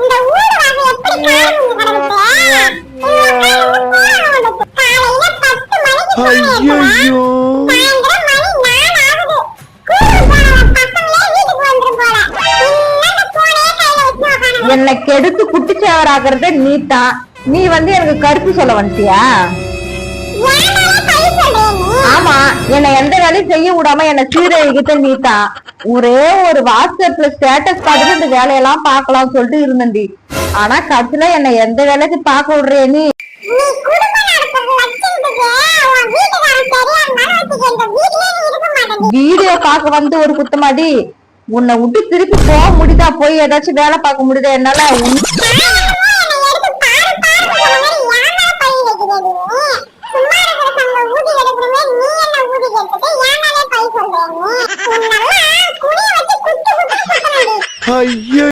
இந்த ஊர் எப்படி காரணம் காலையில பத்து மணிக்கு ஐயோ என்னை கெடுத்து குட்டிச்சவராகிறதே நீ தான். நீ வந்து எனக்கு கருத்து சொல்ல வந்துட்டியா? வேலையும் செய்ய விடாம என்னை சீரழிக்கிட்ட நீ தான் ஒரே ஒரு வாட்ஸ்அப்ல ஸ்டேட்டஸ் பார்த்துட்டு இந்த வேலையெல்லாம் பார்க்கலாம் சொல்லிட்டு இருந்தேன்டி. ஆனா கடைசியில என்னை எந்த வேலைக்கு பார்க்க விடுறிய நீ? வீடியோ பார்க்க வந்து ஒரு குத்தமாடி. உன்னை விட்டு திருப்பி போக முடியுதா? போய் ஏதாச்சும் வேலை பார்க்க முடியுதா? என்னால ஐயோ.